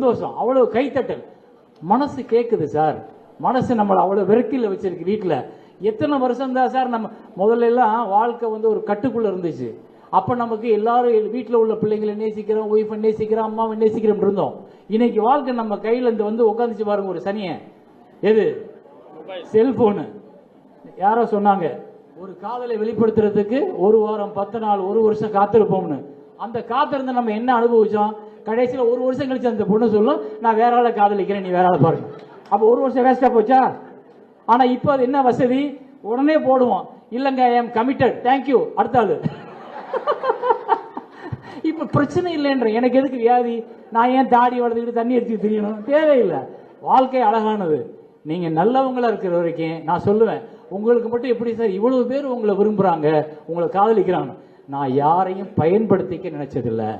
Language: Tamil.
சந்தோஷம். அவ்வளவு கைத்தட்டல் மனசு கேட்குது சார். மனசு நம்மளை அவ்வளோ விரக்தியில் வச்சிருக்கு வீட்டில் எத்தனை வருஷம் தான் சார் நம்ம முதல்ல எல்லாம் வாழ்க்கை வந்து ஒரு கட்டுக்குள்ள இருந்துச்சு. அப்போ நமக்கு எல்லாரும் வீட்டில் உள்ள பிள்ளைங்களை நேசிக்கிறோம் ஒய்ஃபை நேசிக்கிறோம் அம்மாவை நேசிக்கிறோம் இருந்தோம். இன்னைக்கு வாழ்க்கை நம்ம கையில் இருந்து வந்து உட்காந்துச்சு பாருங்க ஒரு சனியை எது? செல்போனு. யாரோ சொன்னாங்க ஒரு காதலை வெளிப்படுத்துறதுக்கு ஒரு வாரம் பத்து நாள் ஒரு வருஷம் காத்திருப்போம்னு. அந்த காத்திருந்து நம்ம என்ன அனுபவிச்சோம்? கடைசியில் ஒரு வருஷம் கழிச்சு அந்த பொண்ணு சொல்லும் நான் வேற ஆளை காதலிக்கிறேன் நீ வேற ஆளை பாருங்க அப்போ ஒரு வருஷம் வேஸ்ட்டாக போச்சா? ஆனால் இப்போ அது என்ன வசதி? உடனே போடுவோம். இல்லைங்க ஐ எம் கமிட்டட் தேங்க்யூ அடுத்த ஆள். இப்போ பிரச்சனை இல்லைன்ற எனக்கு எதுக்கு வியாதி? நான் ஏன் தாடி வளர்த்துக்கிட்டு தண்ணி அடிச்சு தெரியணும்? தேவையில்லை. வாழ்க்கை அழகானது. நீங்கள் நல்லவங்களாக இருக்கிற வரைக்கும் நான் சொல்லுவேன் உங்களுக்கு மட்டும் எப்படி சார் இவ்வளவு பேர் உங்களை விரும்புகிறாங்க உங்களை காதலிக்கிறாங்க. நான் யாரையும் பயன்படுத்திக்க நினைச்சதில்லை.